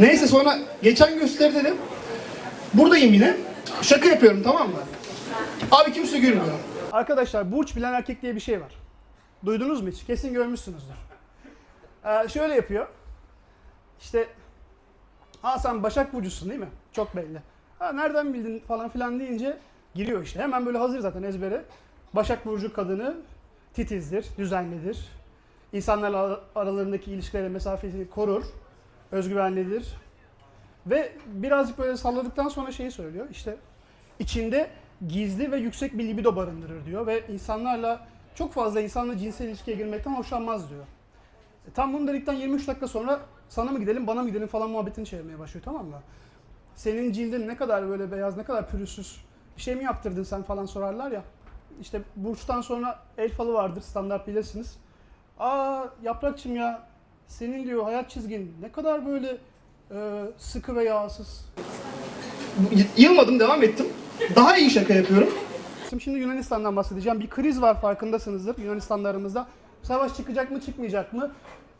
Neyse sonra geçen gösteri dedim. Buradayım yine. Şaka yapıyorum tamam mı? Abi kimse gülmüyor. Arkadaşlar burç bilen erkek diye bir şey var. Duydunuz mu hiç? Kesin görmüşsünüzdür. Ee, şöyle yapıyor. İşte ha sen Başak Burcu'sun değil mi? Çok belli. Ha nereden bildin falan filan deyince giriyor işte. Hemen böyle hazır zaten ezbere. Başak Burcu kadını titizdir, düzenlidir. İnsanlarla aralarındaki ilişkileri mesafesini korur. Özgüvenlidir. Ve birazcık böyle salladıktan sonra şeyi söylüyor. İşte içinde gizli ve yüksek bir libido barındırır diyor. Ve insanlarla çok fazla insanla cinsel ilişkiye girmekten hoşlanmaz diyor. E, tam bunu dedikten 23 dakika sonra sana mı gidelim bana mı gidelim falan muhabbetini çevirmeye başlıyor tamam mı? Senin cildin ne kadar böyle beyaz ne kadar pürüzsüz bir şey mi yaptırdın sen falan sorarlar ya. İşte burçtan sonra el falı vardır standart bilirsiniz. Aa yaprakçım ya senin diyor hayat çizgin ne kadar böyle e, sıkı ve yağsız. Y- Yılmadım devam ettim. Daha iyi şaka yapıyorum. Şimdi Yunanistan'dan bahsedeceğim. Bir kriz var farkındasınızdır Yunanistan'da aramızda. Savaş çıkacak mı çıkmayacak mı?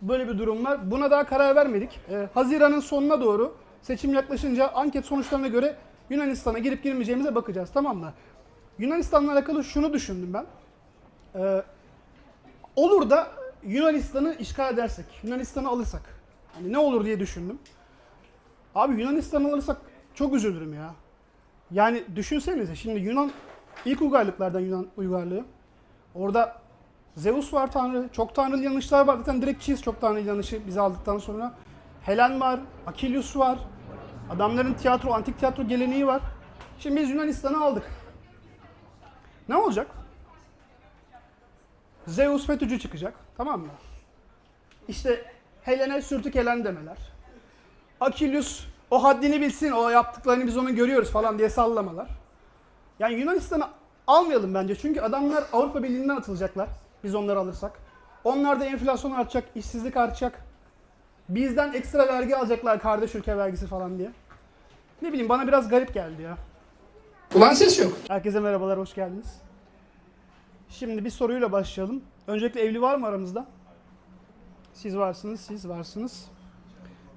Böyle bir durum var. Buna daha karar vermedik. Ee, Haziran'ın sonuna doğru seçim yaklaşınca anket sonuçlarına göre Yunanistan'a girip girmeyeceğimize bakacağız tamam mı? Yunanistan'la alakalı şunu düşündüm ben. Ee, olur da Yunanistan'ı işgal edersek, Yunanistan'ı alırsak. Hani ne olur diye düşündüm. Abi Yunanistan'ı alırsak çok üzülürüm ya. Yani düşünsenize şimdi Yunan ilk uygarlıklardan Yunan uygarlığı. Orada Zeus var tanrı, çok tanrılı yanlışlar var. Zaten direkt çiz çok tanrılı yanlışı bizi aldıktan sonra. Helen var, Akilius var. Adamların tiyatro, antik tiyatro geleneği var. Şimdi biz Yunanistan'ı aldık. Ne olacak? Zeus FETÖ'cü çıkacak. Tamam mı? İşte Helen'e sürtük Helen demeler. Akilius o haddini bilsin, o yaptıklarını biz onu görüyoruz falan diye sallamalar. Yani Yunanistan'ı almayalım bence çünkü adamlar Avrupa Birliği'nden atılacaklar biz onları alırsak. Onlarda enflasyon artacak, işsizlik artacak. Bizden ekstra vergi alacaklar kardeş ülke vergisi falan diye. Ne bileyim bana biraz garip geldi ya. Ulan ses yok. Herkese merhabalar, hoş geldiniz. Şimdi bir soruyla başlayalım. Öncelikle evli var mı aramızda? Siz varsınız, siz varsınız.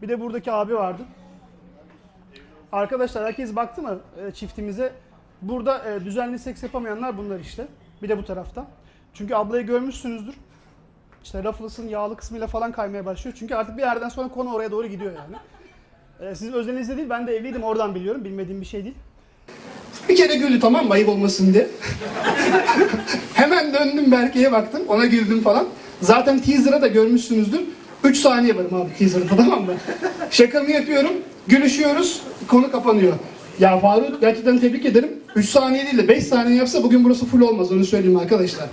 Bir de buradaki abi vardı. Arkadaşlar herkes baktı mı e, çiftimize? Burada e, düzenli seks yapamayanlar bunlar işte. Bir de bu tarafta. Çünkü ablayı görmüşsünüzdür. İşte Ruffles'ın yağlı kısmıyla falan kaymaya başlıyor. Çünkü artık bir yerden sonra konu oraya doğru gidiyor yani. E, sizin özelinizde değil, ben de evliydim oradan biliyorum. Bilmediğim bir şey değil. Bir kere güldü tamam mı ayıp olmasın diye. Hemen döndüm Berke'ye baktım ona güldüm falan. Zaten teaser'a da görmüşsünüzdür. 3 saniye varım abi teaser'da tamam mı? Şakamı yapıyorum, gülüşüyoruz, konu kapanıyor. Ya Faruk gerçekten tebrik ederim. 3 saniye değil de 5 saniye yapsa bugün burası full olmaz onu söyleyeyim arkadaşlar.